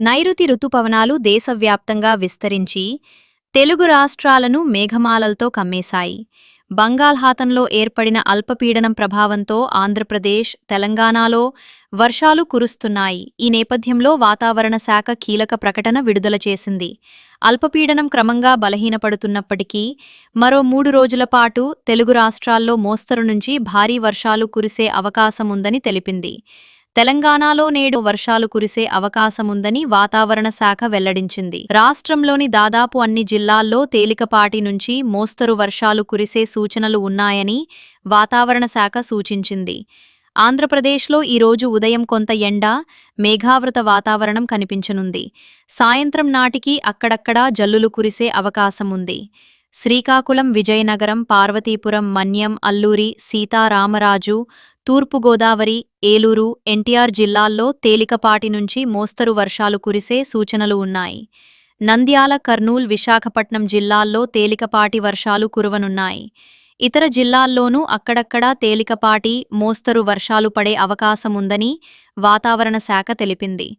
నైరుతి రుతుపవనాలు దేశవ్యాప్తంగా విస్తరించి తెలుగు రాష్ట్రాలను మేఘమాలలతో కమ్మేశాయి. బంగాళాఖాతంలో ఏర్పడిన అల్పపీడనం ప్రభావంతో ఆంధ్రప్రదేశ్ తెలంగాణలో వర్షాలు కురుస్తున్నాయి. ఈ నేపథ్యంలో వాతావరణ శాఖ కీలక ప్రకటన విడుదల చేసింది. అల్పపీడనం క్రమంగా బలహీనపడుతున్నప్పటికీ మరో మూడు రోజుల పాటు తెలుగు రాష్ట్రాల్లో మోస్తరు నుంచి భారీ వర్షాలు కురిసే అవకాశముందని తెలిపింది. తెలంగాణలో నేడు వర్షాలు కురిసే అవకాశముందని వాతావరణ శాఖ వెల్లడించింది. రాష్ట్రంలోని దాదాపు అన్ని జిల్లాల్లో తేలికపాటి నుంచి మోస్తరు వర్షాలు కురిసే సూచనలు ఉన్నాయని వాతావరణ శాఖ సూచించింది. ఆంధ్రప్రదేశ్లో ఈరోజు ఉదయం కొంత ఎండ మేఘావృత వాతావరణం కనిపించనుంది. సాయంత్రం నాటికి అక్కడక్కడా జల్లులు కురిసే అవకాశముంది. శ్రీకాకుళం విజయనగరం పార్వతీపురం మన్యం అల్లూరి సీతారామరాజు తూర్పుగోదావరి ఏలూరు ఎన్టీఆర్ జిల్లాల్లో తేలికపాటి నుంచి మోస్తరు వర్షాలు కురిసే సూచనలు ఉన్నాయి. నంద్యాల కర్నూల్ విశాఖపట్నం జిల్లాల్లో తేలికపాటి వర్షాలు కురవనున్నాయి. ఇతర జిల్లాల్లోనూ అక్కడక్కడా తేలికపాటి మోస్తరు వర్షాలు పడే అవకాశముందని వాతావరణ శాఖ తెలిపింది.